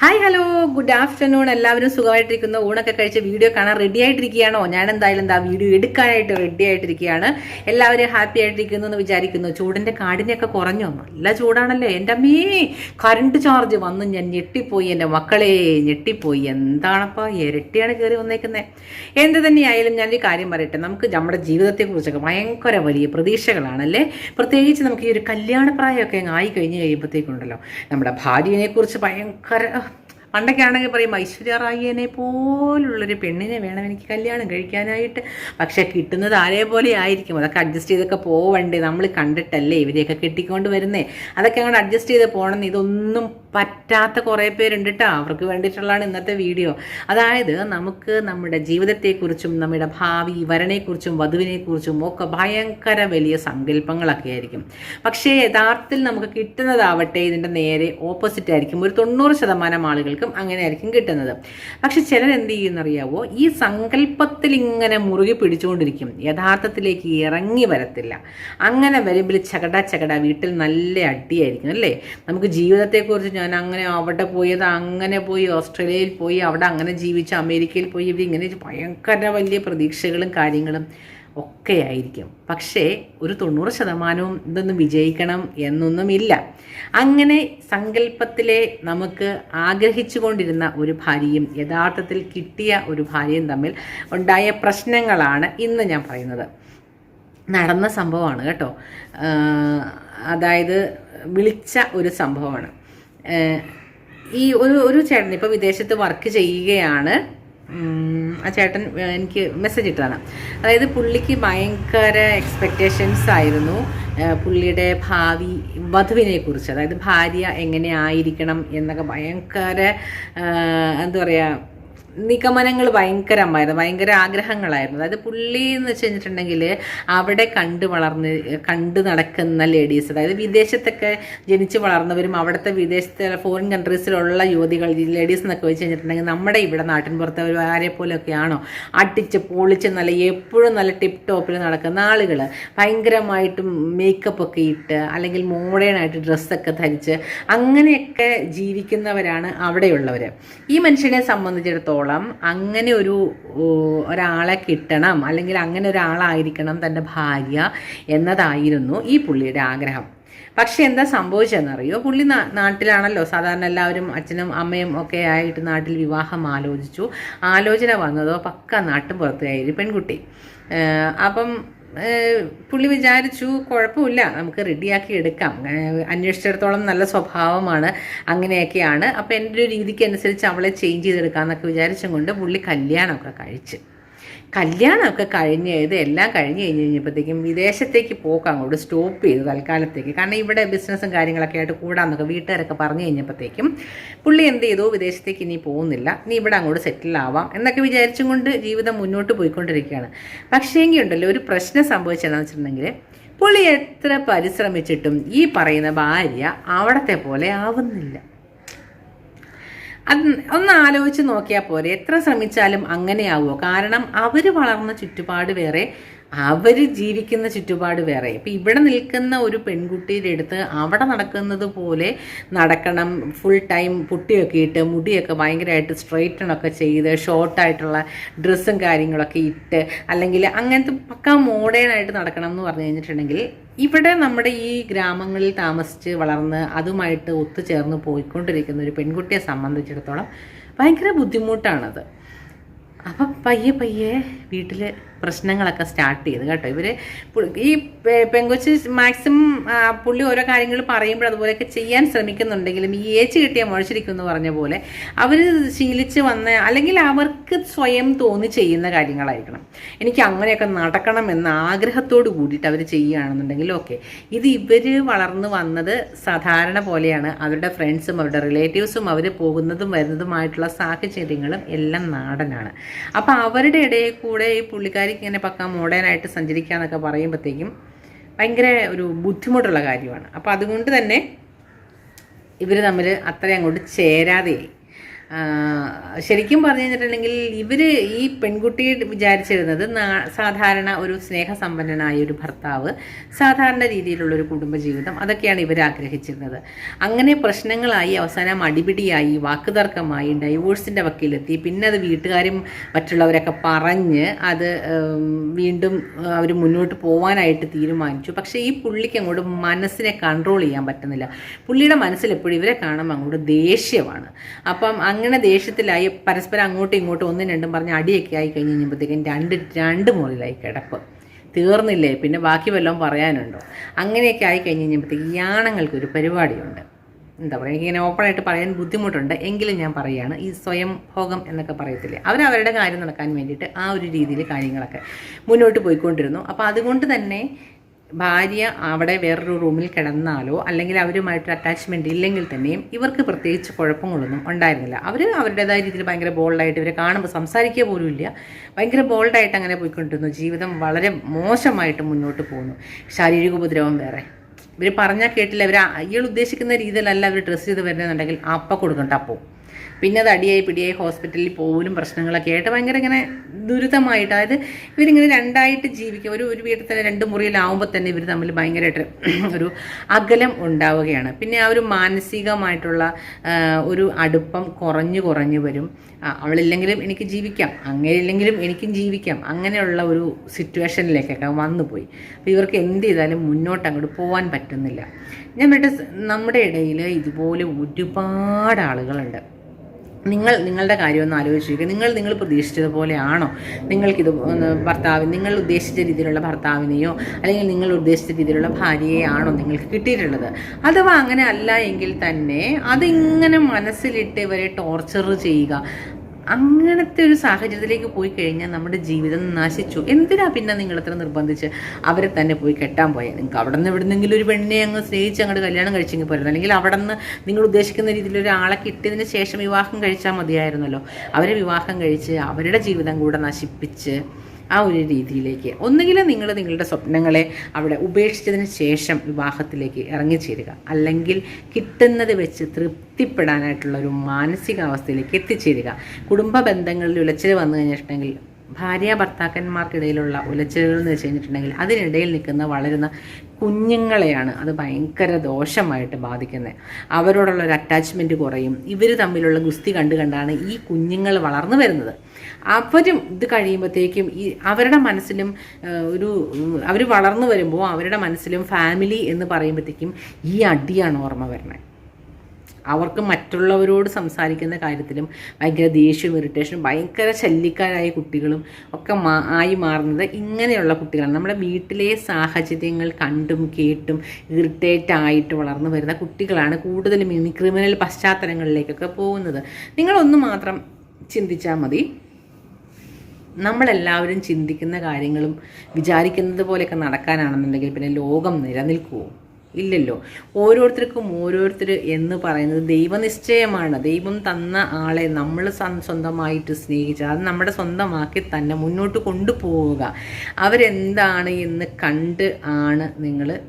Hi hello. Good afternoon എല്ലാവരും സുഖമായിട്ടിരിക്കുന്നു. ഊണൊക്കെ കഴിച്ച് വീഡിയോ കാണാൻ റെഡി ആയിട്ടിരിക്കുകയാണോ? ഞാൻ എന്തായാലും എന്താ വീഡിയോ എടുക്കാനായിട്ട് റെഡി ആയിട്ടിരിക്കുകയാണ്. എല്ലാവരും ഹാപ്പി ആയിട്ടിരിക്കുന്നു എന്ന് വിചാരിക്കുന്നു. ചൂടിന്റെ കാടിനെയൊക്കെ കുറഞ്ഞോ? നല്ല ചൂടാണല്ലേ. എന്റെ അമ്മേ കറണ്ട് ചാർജ് വന്ന്. ഞാൻ ഞെട്ടിപ്പോയി. എന്റെ മക്കളെ ഞെട്ടിപ്പോയി. എന്താണപ്പോൾ ഇരട്ടിയാണ് കയറി വന്നേക്കുന്നത് എന്ത് തന്നെയായാലും ഞാനൊരു കാര്യം പറയട്ടെ. നമുക്ക് നമ്മുടെ ജീവിതത്തെക്കുറിച്ചൊക്കെ ഭയങ്കര വലിയ പ്രതീക്ഷകളാണല്ലേ? പ്രത്യേകിച്ച് നമുക്ക് ഈ ഒരു കല്യാണപ്രായമൊക്കെ ആയി കഴിഞ്ഞ് കഴിയുമ്പോഴത്തേക്കുണ്ടല്ലോ നമ്മുടെ ഭാര്യനെ കുറിച്ച് ഭയങ്കര പണ്ടൊക്കെ ആണെങ്കിൽ പറയും ഐശ്വര്യ റായിയെ പോലുള്ളൊരു പെണ്ണിനെ വേണം എനിക്ക് കല്യാണം കഴിക്കാനായിട്ട്. പക്ഷേ കിട്ടുന്നത് ആരേ പോലെ ആയിരിക്കും. അതൊക്കെ അഡ്ജസ്റ്റ് ചെയ്തൊക്കെ പോവണ്ടേ? നമ്മൾ കണ്ടിട്ടല്ലേ ഇവരെയൊക്കെ കെട്ടിക്കൊണ്ട് വരുന്നേ? അതൊക്കെ അങ്ങോട്ട് അഡ്ജസ്റ്റ് ചെയ്ത് പോകണം ഇതൊന്നും പറ്റാത്ത കുറേ പേരുണ്ട് കേട്ടോ അവർക്ക് വേണ്ടിയിട്ടുള്ളതാണ് ഇന്നത്തെ വീഡിയോ. അതായത് നമുക്ക് നമ്മുടെ ജീവിതത്തെക്കുറിച്ചും നമ്മുടെ ഭാവി വരനെക്കുറിച്ചും വധുവിനെക്കുറിച്ചും ഒക്കെ ഭയങ്കര വലിയ സങ്കല്പങ്ങളൊക്കെ ആയിരിക്കും. പക്ഷേ യഥാർത്ഥത്തിൽ നമുക്ക് കിട്ടുന്നതാവട്ടെ ഇതിന്റെ നേരെ ഓപ്പോസിറ്റ് ആയിരിക്കും. ഒരു തൊണ്ണൂറ് ശതമാനം ആളുകൾക്കും അങ്ങനെ ആയിരിക്കും കിട്ടുന്നത്. പക്ഷെ ചിലർ എന്ത് ചെയ്യുന്നറിയാവോ? ഈ സങ്കല്പത്തിൽ ഇങ്ങനെ മുറുകി പിടിച്ചുകൊണ്ടിരിക്കും. യഥാർത്ഥത്തിലേക്ക് ഇറങ്ങി വരത്തില്ല. അങ്ങനെ വരുമ്പോൾ ചകട ചകട വീട്ടിൽ നല്ല അടിയായിരിക്കും അല്ലേ? നമുക്ക് ജീവിതത്തെക്കുറിച്ച് ഞാൻ അങ്ങനെ അവിടെ പോയത് അങ്ങനെ പോയി ഓസ്ട്രേലിയയിൽ പോയി അവിടെ അങ്ങനെ ജീവിച്ച് അമേരിക്കയിൽ പോയി ഇവിടെ ഇങ്ങനെ ഭയങ്കര വലിയ പ്രതീക്ഷകളും കാര്യങ്ങളും ഒക്കെ ആയിരിക്കും. പക്ഷേ ഒരു തൊണ്ണൂറ് ശതമാനവും ഇതൊന്നും വിജയിക്കണം എന്നൊന്നുമില്ല. അങ്ങനെ സങ്കല്പത്തിലെ നമുക്ക് ആഗ്രഹിച്ചു കൊണ്ടിരുന്ന ഒരു ഭാര്യയും യഥാർത്ഥത്തിൽ കിട്ടിയ ഒരു ഭാര്യയും തമ്മിൽ ഉണ്ടായ പ്രശ്നങ്ങളാണ് ഇന്ന് ഞാൻ പറയുന്നത്. നടന്ന സംഭവമാണ് കേട്ടോ. അതായത് വിളിച്ച ഒരു സംഭവമാണ്. ഈ ഒരു ഒരു ചേട്ടൻ ഇപ്പോൾ വിദേശത്ത് വർക്ക് ചെയ്യുകയാണ്. ആ ചേട്ടൻ എനിക്ക് മെസ്സേജ് ഇട്ടതാണ്. അതായത് പുള്ളിക്ക് ഭയങ്കര എക്സ്പെക്റ്റേഷൻസ് ആയിരുന്നു. പുള്ളിയുടെ ഭാവി വധുവിനെ കുറിച്ച്. അതായത് ഭാര്യ എങ്ങനെ ആയിരിക്കണം എന്നൊക്കെ ഭയങ്കര എന്താ പറയുക നിഗമനങ്ങൾ ഭയങ്കരമായിരുന്നു ഭയങ്കര ആഗ്രഹങ്ങളായിരുന്നു. അതായത് പുള്ളി എന്ന് വെച്ച് കഴിഞ്ഞിട്ടുണ്ടെങ്കിൽ അവിടെ കണ്ടു വളർന്ന് കണ്ടു നടക്കുന്ന ലേഡീസ് അതായത് വിദേശത്തൊക്കെ ജനിച്ചു വളർന്നവരും അവിടുത്തെ വിദേശത്തെ ഫോറിൻ കൺട്രീസിലുള്ള യുവതികൾ ലേഡീസ് എന്നൊക്കെ വെച്ച് കഴിഞ്ഞിട്ടുണ്ടെങ്കിൽ നമ്മുടെ ഇവിടെ നാട്ടിൻ പുറത്തവർ ആരെ പോലെയൊക്കെയാണോ? അടിച്ച് പൊളിച്ച് നല്ല എപ്പോഴും നല്ല ടിപ്പ് ടോപ്പിൽ നടക്കുന്ന ആളുകൾ ഭയങ്കരമായിട്ട് മേക്കപ്പ് ഒക്കെ ഇട്ട് അല്ലെങ്കിൽ മോഡേൺ ആയിട്ട് ഡ്രസ്സൊക്കെ ധരിച്ച് അങ്ങനെയൊക്കെ ജീവിക്കുന്നവരാണ് അവിടെയുള്ളവർ ഈ മനുഷ്യനെ സംബന്ധിച്ചിടത്തോളം അങ്ങനെ ഒരു ഒരാളെ കിട്ടണം അല്ലെങ്കിൽ അങ്ങനെ ഒരാളായിരിക്കണം തന്റെ ഭാര്യ എന്നതായിരുന്നു ഈ പുള്ളിയുടെ ആഗ്രഹം. പക്ഷെ എന്താ സംഭവിച്ചതെന്നറിയോ? പുള്ളി നാട്ടിലാണല്ലോ. സാധാരണ എല്ലാവരും അച്ഛനും അമ്മയും ഒക്കെ ആയിട്ട് നാട്ടിൽ വിവാഹം ആലോചിച്ചു. ആലോചന വന്നതോ പക്ക നാട്ടും പുറത്തുകാരി പെൺകുട്ടി. അപ്പം പുള്ളി വിചാരിച്ചു കുഴപ്പമില്ല നമുക്ക് റെഡിയാക്കി എടുക്കാം. അന്വേഷിച്ചിടത്തോളം നല്ല സ്വഭാവമാണ് അങ്ങനെയൊക്കെയാണ്. അപ്പോൾ എന്റെ ഒരു രീതിക്ക് അനുസരിച്ച് അവളെ ചേഞ്ച് ചെയ്തെടുക്കാമെന്നൊക്കെ വിചാരിച്ചും കൊണ്ട് പുള്ളി കല്യാണമൊക്കെ കഴിച്ച്. കല്യാണമൊക്കെ കഴിഞ്ഞ് ഇത് എല്ലാം കഴിഞ്ഞ് കഴിഞ്ഞ് കഴിഞ്ഞപ്പോഴത്തേക്കും വിദേശത്തേക്ക് പോക്ക് അങ്ങോട്ട് സ്റ്റോപ്പ് ചെയ്തു തൽക്കാലത്തേക്ക്. കാരണം ഇവിടെ ബിസിനസ്സും കാര്യങ്ങളൊക്കെ ആയിട്ട് കൂടാന്നൊക്കെ വീട്ടുകാരൊക്കെ പറഞ്ഞു കഴിഞ്ഞപ്പോഴത്തേക്കും പുള്ളി എന്ത് ചെയ്തു? വിദേശത്തേക്ക് ഇനി പോകുന്നില്ല. നീ ഇവിടെ അങ്ങോട്ട് സെറ്റിൽ ആവാം എന്നൊക്കെ വിചാരിച്ചും കൊണ്ട് ജീവിതം മുന്നോട്ട് പോയിക്കൊണ്ടിരിക്കുകയാണ്. പക്ഷേ എങ്കിൽ ഉണ്ടല്ലോ ഒരു പ്രശ്നം സംഭവിച്ചതെന്ന് വെച്ചിട്ടുണ്ടെങ്കിൽ പുള്ളി എത്ര പരിശ്രമിച്ചിട്ടും ഈ പറയുന്ന ഭാര്യ അവിടത്തെ പോലെ ആവുന്നില്ല. അത് ഒന്ന് ആലോചിച്ച് നോക്കിയാൽ പോരെ. എത്ര ശ്രമിച്ചാലും അങ്ങനെയാവുമോ കാരണം അവർ വളർന്ന ചുറ്റുപാട് വേറെ അവർ ജീവിക്കുന്ന ചുറ്റുപാട് വേറെ. ഇപ്പം ഇവിടെ നിൽക്കുന്ന ഒരു പെൺകുട്ടിയുടെ അടുത്ത് അവിടെ നടക്കുന്നത് പോലെ നടക്കണം ഫുൾ ടൈം പുട്ടിയൊക്കെ ഇട്ട് മുടിയൊക്കെ ഭയങ്കരമായിട്ട് സ്ട്രെയിറ്റണൊക്കെ ചെയ്ത് ഷോർട്ടായിട്ടുള്ള ഡ്രസ്സും കാര്യങ്ങളൊക്കെ ഇട്ട് അല്ലെങ്കിൽ അങ്ങനത്തെ പക്ക മോഡേൺ ആയിട്ട് നടക്കണം എന്ന് പറഞ്ഞു കഴിഞ്ഞിട്ടുണ്ടെങ്കിൽ ഇവിടെ നമ്മുടെ ഈ ഗ്രാമങ്ങളിൽ താമസിച്ച് വളർന്ന് അതുമായിട്ട് ഒത്തുചേർന്ന് പോയിക്കൊണ്ടിരിക്കുന്ന ഒരു പെൺകുട്ടിയെ സംബന്ധിച്ചിടത്തോളം ഭയങ്കര ബുദ്ധിമുട്ടാണത്. അപ്പം പയ്യെ പയ്യെ വീട്ടിൽ പ്രശ്നങ്ങളൊക്കെ സ്റ്റാർട്ട് ചെയ്ത് കേട്ടോ. ഇവർ ഈ പെങ്കൊച്ച് മാക്സിമം പുള്ളി ഓരോ കാര്യങ്ങൾ പറയുമ്പോൾ അതുപോലെയൊക്കെ ചെയ്യാൻ ശ്രമിക്കുന്നുണ്ടെങ്കിലും ഈ ഏച്ച് കിട്ടിയ മുഴച്ചിരിക്കും എന്ന് പറഞ്ഞ പോലെ അവർ ശീലിച്ച് വന്ന അല്ലെങ്കിൽ അവർക്ക് സ്വയം തോന്നി ചെയ്യുന്ന കാര്യങ്ങളായിരിക്കണം. എനിക്ക് അങ്ങനെയൊക്കെ നടക്കണം എന്ന ആഗ്രഹത്തോട് കൂടിയിട്ട് അവർ ചെയ്യുകയാണെന്നുണ്ടെങ്കിൽ ഓക്കെ ഇത് ഇവർ വളർന്നു വന്നത് സാധാരണ പോലെയാണ്. അവരുടെ ഫ്രണ്ട്സും അവരുടെ റിലേറ്റീവ്സും അവർ പോകുന്നതും വരുന്നതുമായിട്ടുള്ള സാഹചര്യങ്ങളും എല്ലാം നാടനാണ്. അപ്പോൾ അവരുടെ ഇടയിൽ കൂടെ ഈ പുള്ളിക്കാരിക്ക് ഇങ്ങനെ പക്ക മോഡേണായിട്ട് സഞ്ചരിക്കുക എന്നൊക്കെ പറയുമ്പോഴത്തേക്കും ഭയങ്കര ഒരു ബുദ്ധിമുട്ടുള്ള കാര്യമാണ്. അപ്പോൾ അതുകൊണ്ട് തന്നെ ഇവർ തമ്മിൽ അത്രയും അങ്ങോട്ട് ചേരാതെയായി. ശരിക്കും പറഞ്ഞു കഴിഞ്ഞിട്ടുണ്ടെങ്കിൽ ഇവർ ഈ പെൺകുട്ടി വിചാരിച്ചിരുന്നത് സാധാരണ ഒരു സ്നേഹസമ്പന്നനായ ഒരു ഭർത്താവ് സാധാരണ രീതിയിലുള്ള ഒരു കുടുംബജീവിതം അതൊക്കെയാണ് ഇവർ ആഗ്രഹിച്ചിരുന്നത്. അങ്ങനെ പ്രശ്നങ്ങളായി അവസാനം അടിപിടിയായി വാക്കുതർക്കമായി ഡൈവോഴ്സിന്റെ വക്കീലെത്തി. പിന്നെ അത് വീട്ടുകാരും മറ്റുള്ളവരൊക്കെ പറഞ്ഞ് അത് വീണ്ടും അവർ മുന്നോട്ട് പോകാനായിട്ട് തീരുമാനിച്ചു. പക്ഷേ ഈ പുള്ളിക്ക് അങ്ങോട്ട് മനസ്സിനെ കൺട്രോൾ ചെയ്യാൻ പറ്റുന്നില്ല. പുള്ളിയുടെ മനസ്സിൽ എപ്പോഴും ഇവരെ കാണുമ്പോൾ അങ്ങോട്ട് ദേഷ്യമാണ്. അപ്പം അങ്ങനെ ദേഷ്യത്തിലായി പരസ്പരം അങ്ങോട്ടും ഇങ്ങോട്ടും ഒന്നും രണ്ടും പറഞ്ഞ് അടിയൊക്കെ ആയി കഴിഞ്ഞ് കഴിഞ്ഞപ്പോഴത്തേക്കും രണ്ട് രണ്ട് മുറിയിലായി കിടപ്പ്. തീർന്നില്ലേ? പിന്നെ ബാക്കി വല്ലതും പറയാനുണ്ടോ? അങ്ങനെയൊക്കെ ആയി കഴിഞ്ഞ് കഴിഞ്ഞപ്പോഴത്തേക്ക് യാണങ്ങൾക്കൊരു പരിപാടിയുണ്ട്. എന്താ പറയുക എനിക്കിങ്ങനെ ഓപ്പണായിട്ട് പറയാൻ ബുദ്ധിമുട്ടുണ്ട്. എങ്കിലും ഞാൻ പറയുകയാണ് ഈ സ്വയം ഭോഗം എന്നൊക്കെ പറയത്തില്ലേ? അവരവരുടെ കാര്യം നടക്കാൻ വേണ്ടിയിട്ട് ആ ഒരു രീതിയിൽ കാര്യങ്ങളൊക്കെ മുന്നോട്ട് പോയിക്കൊണ്ടിരുന്നു. അപ്പോൾ അതുകൊണ്ട് തന്നെ ഭാര്യ അവിടെ വേറൊരു റൂമിൽ കിടന്നാലോ അല്ലെങ്കിൽ അവരുമായിട്ട് അറ്റാച്ച്മെന്റ് ഇല്ലെങ്കിൽ തന്നെയും ഇവർക്ക് പ്രത്യേകിച്ച് കുഴപ്പങ്ങളൊന്നും ഉണ്ടായിരുന്നില്ല. അവർ അവരുടേതായ രീതിയിൽ ഭയങ്കര ബോൾഡായിട്ട് ഇവരെ കാണുമ്പോൾ സംസാരിക്കുക പോലും ഇല്ല. ഭയങ്കര ബോൾഡായിട്ട് അങ്ങനെ പോയിക്കൊണ്ടിരുന്നു. ജീവിതം വളരെ മോശമായിട്ട് മുന്നോട്ട് പോകുന്നു. ശാരീരിക ഉപദ്രവം വേറെ. ഇവർ പറഞ്ഞാൽ കേട്ടില്ല. ഇവർ ഇയാൾ ഉദ്ദേശിക്കുന്ന രീതിയിലല്ല അവർ ഡ്രസ്സ് ചെയ്ത് വരുന്നതെന്നുണ്ടെങ്കിൽ അപ്പം കൊടുക്കണ്ട ടപ്പോ പിന്നെ അത് അടിയായി പിടിയായി ഹോസ്പിറ്റലിൽ പോലും പ്രശ്നങ്ങളൊക്കെ ആയിട്ട് ഭയങ്കര ഇങ്ങനെ ദുരിതമായിട്ട്. അതായത് ഇവരിങ്ങനെ രണ്ടായിട്ട് ജീവിക്കുക ഒരു ഒരു വീട്ടിൽ തന്നെ രണ്ട് മുറിയിലാവുമ്പോൾ തന്നെ ഇവർ തമ്മിൽ ഭയങ്കരമായിട്ട് ഒരു അകലം ഉണ്ടാവുകയാണ്. പിന്നെ ആ ഒരു മാനസികമായിട്ടുള്ള ഒരു അടുപ്പം കുറഞ്ഞു കുറഞ്ഞു വരും. അവളില്ലെങ്കിലും എനിക്ക് ജീവിക്കാം അങ്ങനെയില്ലെങ്കിലും എനിക്കും ജീവിക്കാം അങ്ങനെയുള്ള ഒരു സിറ്റുവേഷനിലേക്കൊക്കെ വന്നു പോയി. അപ്പോൾ ഇവർക്ക് എന്ത് ചെയ്താലും മുന്നോട്ട് അങ്ങോട്ട് പോകാൻ പറ്റുന്നില്ല. ഞാൻ വേണ്ട നമ്മുടെ ഇടയിൽ ഇതുപോലെ ഒരുപാട് ആളുകളുണ്ട്. നിങ്ങൾ നിങ്ങളുടെ കാര്യം ഒന്ന് നോക്കുക നിങ്ങൾ നിങ്ങൾ പ്രതീക്ഷിച്ചതുപോലെയാണോ? നിങ്ങൾക്കിത് ഭർത്താവ് നിങ്ങൾ ഉദ്ദേശിച്ച രീതിയിലുള്ള ഭർത്താവിനെയോ അല്ലെങ്കിൽ നിങ്ങൾ ഉദ്ദേശിച്ച രീതിയിലുള്ള ഭാര്യയെയാണോ നിങ്ങൾക്ക് കിട്ടിയിട്ടുള്ളത്? അഥവാ അങ്ങനെ അല്ല എങ്കിൽ തന്നെ അതിങ്ങനെ മനസ്സിലിട്ട് ഇവരെ ടോർച്ചർ ചെയ്യുക. അങ്ങനത്തെ ഒരു സാഹചര്യത്തിലേക്ക് പോയി കഴിഞ്ഞാൽ നമ്മുടെ ജീവിതം നശിച്ചു. എന്തിനാ പിന്നെ നിങ്ങൾ ഇത്ര നിർബന്ധിച്ച് അവരെ തന്നെ പോയി കെട്ടാൻ പോയാൽ നിങ്ങൾക്ക് അവിടെ നിന്ന് എവിടുന്നെങ്കിലും ഒരു പെണ്ണിനെ അങ്ങ് സ്നേഹിച്ച് അങ്ങോട്ട് കല്യാണം കഴിച്ചെങ്കിൽ പോരുന്നു അല്ലെങ്കിൽ അവിടെ നിന്ന് നിങ്ങൾ ഉദ്ദേശിക്കുന്ന രീതിയിൽ ഒരാളെ കിട്ടിയതിന് ശേഷം വിവാഹം കഴിച്ചാൽ മതിയായിരുന്നല്ലോ. അവരെ വിവാഹം കഴിച്ച് അവരുടെ ജീവിതം കൂടെ നശിപ്പിച്ച് ആ ഒരു രീതിയിലേക്ക്. ഒന്നുകിൽ നിങ്ങൾ നിങ്ങളുടെ സ്വപ്നങ്ങളെ അവിടെ ഉപേക്ഷിച്ചതിന് ശേഷം വിവാഹത്തിലേക്ക് ഇറങ്ങിച്ചേരുക. അല്ലെങ്കിൽ കിട്ടുന്നത് വെച്ച് തൃപ്തിപ്പെടാനായിട്ടുള്ള ഒരു മാനസികാവസ്ഥയിലേക്ക് എത്തിച്ചേരുക. കുടുംബ ബന്ധങ്ങളിൽ ഉലച്ചിൽ വന്നു കഴിഞ്ഞിട്ടുണ്ടെങ്കിൽ ഭാര്യ ഭർത്താക്കന്മാർക്കിടയിലുള്ള ഉലച്ചിലുകൾ എന്ന് വെച്ച് കഴിഞ്ഞിട്ടുണ്ടെങ്കിൽ അതിനിടയിൽ നിൽക്കുന്ന വളരുന്ന കുഞ്ഞുങ്ങളെയാണ് അത് ഭയങ്കര ദോഷമായിട്ട് ബാധിക്കുന്നത്. അവരോടുള്ള ഒരു അറ്റാച്ച്മെന്റ് കുറയും. ഇവർ തമ്മിലുള്ള ഗുസ്തി കണ്ടു കണ്ടാണ് ഈ കുഞ്ഞുങ്ങൾ വളർന്നു വരുന്നത്. അവരും ഇത് കഴിയുമ്പോഴത്തേക്കും ഈ അവരുടെ മനസ്സിലും ഒരു അവർ വളർന്നു വരുമ്പോൾ അവരുടെ മനസ്സിലും ഫാമിലി എന്ന് പറയുമ്പോഴത്തേക്കും ഈ അടിയാണ് ഓർമ്മ വരുന്നത് അവർക്ക് മറ്റുള്ളവരോട് സംസാരിക്കുന്ന കാര്യത്തിലും ഭയങ്കര ദേഷ്യവും ഇറിറ്റേഷനും ഭയങ്കര ശല്യക്കാരായ കുട്ടികളും ഒക്കെ മാ ആയി മാറുന്നത് ഇങ്ങനെയുള്ള കുട്ടികളാണ്. നമ്മുടെ വീട്ടിലെ സാഹചര്യങ്ങൾ കണ്ടും കേട്ടും ഇറിറ്റേറ്റ് ആയിട്ട് വളർന്നു വരുന്ന കുട്ടികളാണ് കൂടുതലും ഈ ക്രിമിനൽ പശ്ചാത്തലങ്ങളിലേക്കൊക്കെ പോകുന്നത്. നിങ്ങളൊന്ന് മാത്രം ചിന്തിച്ചാൽ മതി. നമ്മളെല്ലാവരും ചിന്തിക്കുന്ന കാര്യങ്ങളും വിചാരിക്കുന്നത് പോലെയൊക്കെ നടക്കാനാണെന്നുണ്ടെങ്കിൽ പിന്നെ ലോകം നിലനിൽക്കുമോ ഇല്ലല്ലോ. ഓരോരുത്തർക്കും ഓരോരുത്തർ എന്ന് പറയുന്നത് ദൈവനിശ്ചയമാണ്. ദൈവം തന്ന ആളെ നമ്മൾ സ്വന്തമായിട്ട് സ്നേഹിച്ച് അത് നമ്മുടെ സ്വന്തമാക്കി തന്നെ മുന്നോട്ട് കൊണ്ടുപോവുക. അവരെന്താണ് എന്ന് കണ്ട് ആണ് നിങ്ങൾ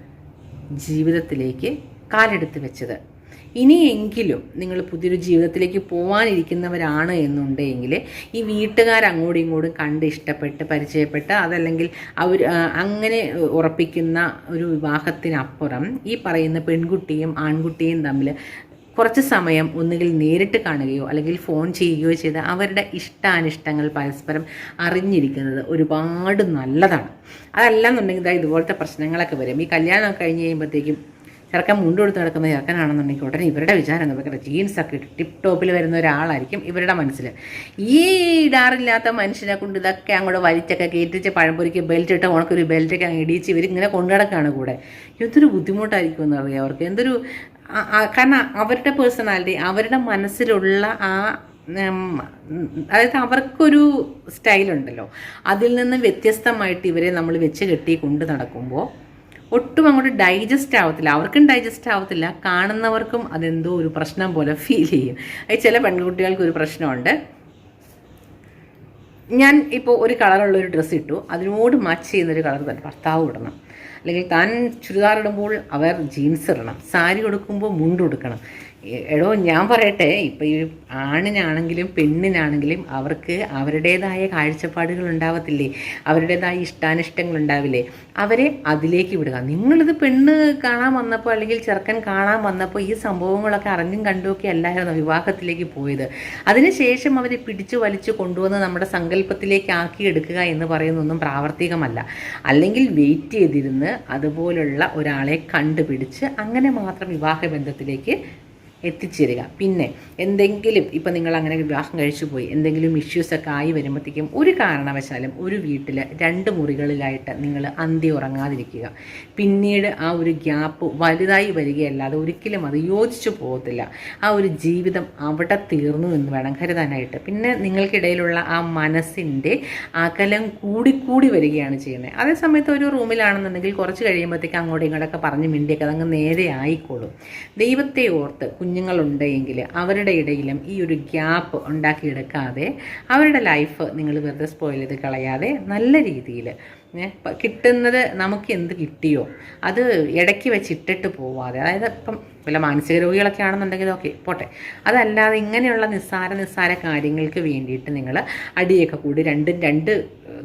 ജീവിതത്തിലേക്ക് കാലെടുത്ത് വെച്ചത്. ഇനിയെങ്കിലും നിങ്ങൾ പുതിയൊരു ജീവിതത്തിലേക്ക് പോകാനിരിക്കുന്നവരാണ് എന്നുണ്ടെങ്കിൽ ഈ വീട്ടുകാർ അങ്ങോട്ടും ഇങ്ങോട്ടും കണ്ട് ഇഷ്ടപ്പെട്ട് പരിചയപ്പെട്ട് അതല്ലെങ്കിൽ അവർ അങ്ങനെ ഉറപ്പിക്കുന്ന ഒരു വിവാഹത്തിനപ്പുറം ഈ പറയുന്ന പെൺകുട്ടിയും ആൺകുട്ടിയും തമ്മിൽ കുറച്ച് സമയം ഒന്നുകിൽ നേരിട്ട് കാണുകയോ അല്ലെങ്കിൽ ഫോൺ ചെയ്യുകയോ ചെയ്ത് അവരുടെ ഇഷ്ടാനിഷ്ടങ്ങൾ പരസ്പരം അറിഞ്ഞിരിക്കുന്നത് ഒരുപാട് നല്ലതാണ്. അതല്ല എന്നുണ്ടെങ്കിൽ ഇതാ ഇതുപോലത്തെ പ്രശ്നങ്ങളൊക്കെ വരും. ഈ കല്യാണം കഴിഞ്ഞ് കഴിയുമ്പോഴത്തേക്കും ചെറുക്കൻ മുണ്ട് കൊടുത്ത് കിടക്കുന്ന ചെറുക്കനാണെന്നുണ്ടെങ്കിൽ ഉടനെ ഇവരുടെ വിചാരം പറയുക ജീൻസൊക്കെ ഇട്ട് ടിപ്പ് ടോപ്പിൽ വരുന്ന ഒരാളായിരിക്കും ഇവരുടെ മനസ്സിൽ ഈ ഇടാറില്ലാത്ത മനുഷ്യനെ കൊണ്ട് ഇതൊക്കെ അങ്ങോട്ട് വലിച്ചൊക്കെ കയറ്റിച്ച് പഴംപൊരിക്ക് ബെൽറ്റ് ഇട്ട് ഉണക്കൊരു ബെൽറ്റൊക്കെ ഇടിച്ച് ഇവരിങ്ങനെ കൊണ്ടു നടക്കുകയാണ് കൂടെ. എന്തൊരു ബുദ്ധിമുട്ടായിരിക്കും എന്ന് അറിയാം അവർക്ക്. എന്തൊരു കാരണം അവരുടെ പേഴ്സണാലിറ്റി അവരുടെ മനസ്സിലുള്ള ആ അതായത് അവർക്കൊരു സ്റ്റൈലുണ്ടല്ലോ അതിൽ നിന്ന് വ്യത്യസ്തമായിട്ട് ഇവരെ നമ്മൾ വെച്ച് കെട്ടി കൊണ്ട് നടക്കുമ്പോൾ ഒട്ടും അങ്ങോട്ട് ഡൈജസ്റ്റ് ആവത്തില്ല. അവർക്കും ഡൈജസ്റ്റ് ആവത്തില്ല. കാണുന്നവർക്കും അതെന്തോ ഒരു പ്രശ്നം പോലെ ഫീൽ ചെയ്യും. അത് ചില പെൺകുട്ടികൾക്ക് ഒരു പ്രശ്നമുണ്ട്. ഞാൻ ഇപ്പോൾ ഒരു കളറുള്ള ഒരു ഡ്രസ്സ് ഇട്ടു. അതിനോട് മാച്ച് ചെയ്യുന്നൊരു കളർ തന്നെ ഭർത്താവ് ഇടണം. അല്ലെങ്കിൽ താൻ ചുരിദാർ ഇടുമ്പോൾ അവർ ജീൻസ് ഇടണം. സാരി കൊടുക്കുമ്പോൾ മുണ്ട് കൊടുക്കണം എടോ ഞാൻ പറയട്ടെ. ഇപ്പം ഈ ആണിനാണെങ്കിലും പെണ്ണിനാണെങ്കിലും അവർക്ക് അവരുടേതായ കാഴ്ചപ്പാടുകൾ ഉണ്ടാവത്തില്ലേ? അവരുടേതായ ഇഷ്ടാനിഷ്ടങ്ങൾ ഉണ്ടാവില്ലേ? അവരെ അതിലേക്ക് വിടുക. നിങ്ങളിത് പെണ്ണ് കാണാൻ വന്നപ്പോൾ അല്ലെങ്കിൽ ചെറുക്കൻ കാണാൻ വന്നപ്പോൾ ഈ സംഭവങ്ങളൊക്കെ അറിഞ്ഞും കണ്ടുമൊക്കെ അല്ലായിരുന്നു വിവാഹത്തിലേക്ക് പോയത്. അതിനുശേഷം അവരെ പിടിച്ചു വലിച്ചു കൊണ്ടുവന്ന് നമ്മുടെ സങ്കല്പത്തിലേക്ക് ആക്കിയെടുക്കുക എന്ന് പറയുന്നൊന്നും പ്രാവർത്തികമല്ല. അല്ലെങ്കിൽ വെയിറ്റ് ചെയ്തിരുന്ന് അതുപോലുള്ള ഒരാളെ കണ്ടുപിടിച്ച് അങ്ങനെ മാത്രം വിവാഹ ബന്ധത്തിലേക്ക് എത്തിച്ചേരുക. പിന്നെ എന്തെങ്കിലും ഇപ്പം നിങ്ങൾ അങ്ങനെ വിവാഹം കഴിച്ചു പോയി എന്തെങ്കിലും ഇഷ്യൂസൊക്കെ ആയി വരുമ്പോഴത്തേക്കും ഒരു കാരണവശാലും ഒരു വീട്ടിൽ രണ്ട് മുറികളിലായിട്ട് നിങ്ങൾ അന്തി ഉറങ്ങാതിരിക്കുക. പിന്നീട് ആ ഒരു ഗ്യാപ്പ് വലുതായി വരികയല്ലാതെ ഒരിക്കലും അത് യോജിച്ചു പോകത്തില്ല. ആ ഒരു ജീവിതം അവിടെ തീർന്നു എന്ന് വേണം കരുതാനായിട്ട്. പിന്നെ നിങ്ങൾക്കിടയിലുള്ള ആ മനസ്സിന്റെ അകലം കൂടിക്കൂടി വരികയാണ് ചെയ്യുന്നത്. അതേ സമയത്ത് ഒരു റൂമിലാണെന്നുണ്ടെങ്കിൽ കുറച്ച് കഴിയുമ്പോഴത്തേക്ക് അങ്ങോട്ടും ഇങ്ങോട്ടൊക്കെ പറഞ്ഞ് മിണ്ടിയൊക്കെ അതങ്ങ് നേരെ ആയിക്കോളും. ദൈവത്തെ ഓർത്ത് കുഞ്ഞുങ്ങളുണ്ടെങ്കിൽ അവരുടെ ഇടയിലും ഈ ഒരു ഗ്യാപ്പ് ഉണ്ടാക്കിയെടുക്കാതെ അവരുടെ ലൈഫ് നിങ്ങൾ വെറുതെ സ്പോയിൽ ചെയ്ത് കളയാതെ നല്ല രീതിയിൽ കിട്ടുന്നത് നമുക്ക് എന്ത് കിട്ടിയോ അത് ഇടയ്ക്ക് വെച്ചിട്ടിട്ട് പോവാതെ. അതായത് ഇപ്പം വല്ല മാനസിക രോഗികളൊക്കെ ആണെന്നുണ്ടെങ്കിൽ ഓക്കെ പോട്ടെ. അതല്ലാതെ ഇങ്ങനെയുള്ള നിസ്സാര നിസ്സാര കാര്യങ്ങൾക്ക് വേണ്ടിയിട്ട് നിങ്ങൾ അടിയൊക്കെ കൂടി രണ്ടും രണ്ട്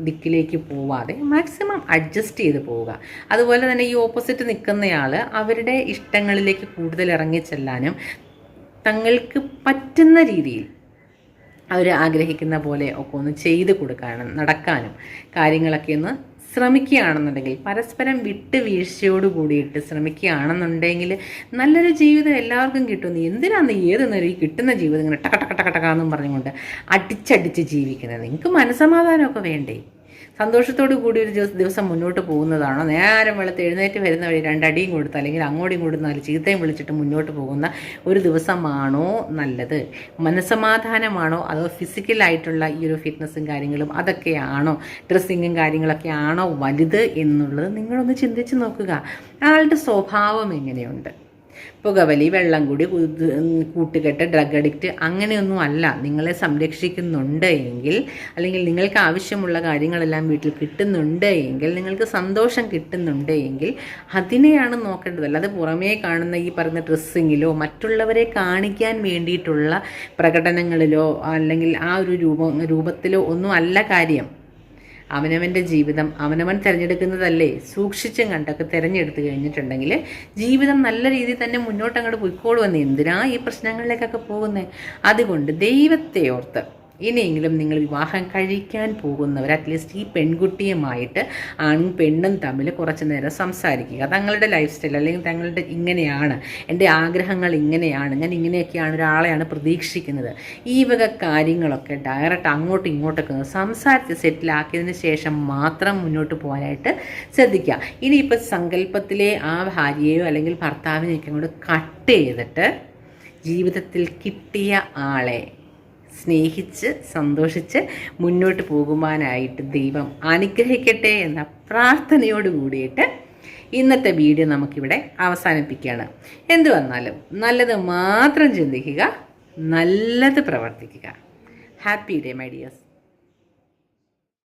ദിക്കിലേക്ക് പോവാതെ മാക്സിമം അഡ്ജസ്റ്റ് ചെയ്ത് പോവുക. അതുപോലെ തന്നെ ഈ ഓപ്പോസിറ്റ് നിൽക്കുന്നയാൾ അവരുടെ ഇഷ്ടങ്ങളിലേക്ക് കൂടുതൽ ഇറങ്ങിച്ചെല്ലാനും തങ്ങൾക്ക് പറ്റുന്ന രീതിയിൽ അവർ ആഗ്രഹിക്കുന്ന പോലെ ഒക്കെ ഒന്ന് ചെയ്ത് കൊടുക്കാനും നടക്കാനും കാര്യങ്ങളൊക്കെ ഒന്ന് ശ്രമിക്കുകയാണെന്നുണ്ടെങ്കിൽ പരസ്പരം വിട്ടുവീഴ്ചയോട് കൂടിയിട്ട് ശ്രമിക്കുകയാണെന്നുണ്ടെങ്കിൽ നല്ലൊരു ജീവിതം എല്ലാവർക്കും കിട്ടുന്നു എന്തിനാണ് ഏത് നേരം ഈ കിട്ടുന്ന ജീവിതം ഇങ്ങനെ ടക ടക ടക ടക എന്നും പറഞ്ഞുകൊണ്ട് അടിച്ചടിച്ച് ജീവിക്കുന്നത്? നിങ്ങൾക്ക് മനസ്സമാധാനമൊക്കെ വേണ്ടേ? സന്തോഷത്തോടു കൂടി ഒരു ദിവസം മുന്നോട്ട് പോകുന്നതാണോ? നേരം വെളുത്ത് എഴുന്നേറ്റ് വരുന്ന വഴി രണ്ടടിയും കൊടുത്ത് അല്ലെങ്കിൽ അങ്ങോട്ടും ഇങ്ങോട്ടും നാല് ചീത്തയും വിളിച്ചിട്ട് മുന്നോട്ട് പോകുന്ന ഒരു ദിവസമാണോ നല്ലത്? മനസ്സമാധാനമാണോ അതോ ഫിസിക്കലായിട്ടുള്ള ഈ ഒരു ഫിറ്റ്നസ്സും കാര്യങ്ങളും അതൊക്കെയാണോ? ഡ്രസ്സിങ്ങും കാര്യങ്ങളൊക്കെ ആണോ വലുത് എന്നുള്ളത് നിങ്ങളൊന്ന് ചിന്തിച്ച് നോക്കുക. ആളുടെ സ്വഭാവം എങ്ങനെയുണ്ട്? പുകവലി വെള്ളം കൂടി കൂട്ടുകെട്ട് ഡ്രഗ് അഡിക്റ്റ് അങ്ങനെയൊന്നും അല്ല. നിങ്ങളെ സംരക്ഷിക്കുന്നുണ്ട് എങ്കിൽ അല്ലെങ്കിൽ നിങ്ങൾക്ക് ആവശ്യമുള്ള കാര്യങ്ങളെല്ലാം വീട്ടിൽ കിട്ടുന്നുണ്ട് എങ്കിൽ നിങ്ങൾക്ക് സന്തോഷം കിട്ടുന്നുണ്ട് എങ്കിൽ അതിനെയാണ് നോക്കേണ്ടത്. അല്ലാതെ പുറമേ കാണുന്ന ഈ പറയുന്ന ഡ്രസ്സിങ്ങിലോ മറ്റുള്ളവരെ കാണിക്കാൻ വേണ്ടിയിട്ടുള്ള പ്രകടനങ്ങളിലോ അല്ലെങ്കിൽ ആ ഒരു രൂപ രൂപത്തിലോ ഒന്നും അല്ല കാര്യം. അവനവന്റെ ജീവിതം അവനവൻ തിരഞ്ഞെടുക്കുന്നതല്ലേ? സൂക്ഷിച്ചും കണ്ടൊക്കെ തിരഞ്ഞെടുത്ത് കഴിഞ്ഞിട്ടുണ്ടെങ്കിൽ ജീവിതം നല്ല രീതിയിൽ തന്നെ മുന്നോട്ട് അങ്ങോട്ട് പോയിക്കോളുമെന്ന് എന്തിനാ ഈ പ്രശ്നങ്ങളിലേക്കൊക്കെ പോകുന്നത് അതുകൊണ്ട് ദൈവത്തെ ഓർത്ത് ഇനിയെങ്കിലും നിങ്ങൾ വിവാഹം കഴിക്കാൻ പോകുന്നവർ അറ്റ്ലീസ്റ്റ് ഈ പെൺകുട്ടിയുമായിട്ട് ആണും പെണ്ണും തമ്മിൽ കുറച്ച് നേരം സംസാരിക്കുക. തങ്ങളുടെ ലൈഫ് സ്റ്റൈൽ അല്ലെങ്കിൽ തങ്ങളുടെ ഇങ്ങനെയാണ് എന്റെ ആഗ്രഹങ്ങൾ ഇങ്ങനെയാണ് ഞാൻ ഇങ്ങനെയൊക്കെയാണ് ഒരാളെയാണ് പ്രതീക്ഷിക്കുന്നത്. ഈ വക കാര്യങ്ങളൊക്കെ ഡയറക്റ്റ് അങ്ങോട്ടും ഇങ്ങോട്ടൊക്കെ സംസാരിച്ച് സെറ്റിലാക്കിയതിന് ശേഷം മാത്രം മുന്നോട്ട് പോകാനായിട്ട് ശ്രദ്ധിക്കുക. ഇനിയിപ്പോൾ സങ്കല്പത്തിലെ ആ ഭാര്യയോ അല്ലെങ്കിൽ ഭർത്താവിനെയൊക്കെ അങ്ങോട്ട് കട്ട് ചെയ്തിട്ട് ജീവിതത്തിൽ കിട്ടിയ ആളെ സ്നേഹിച്ച് സന്തോഷിച്ച് മുന്നോട്ട് പോകുവാനായിട്ട് ദൈവം അനുഗ്രഹിക്കട്ടെ എന്ന പ്രാർത്ഥനയോട് കൂടിയിട്ട് ഇന്നത്തെ വീഡിയോ നമുക്കിവിടെ അവസാനിപ്പിക്കുകയാണ്. എന്തു വന്നാലും നല്ലത് മാത്രം ചിന്തിക്കുക നല്ലത് പ്രവർത്തിക്കുക. Happy day my dears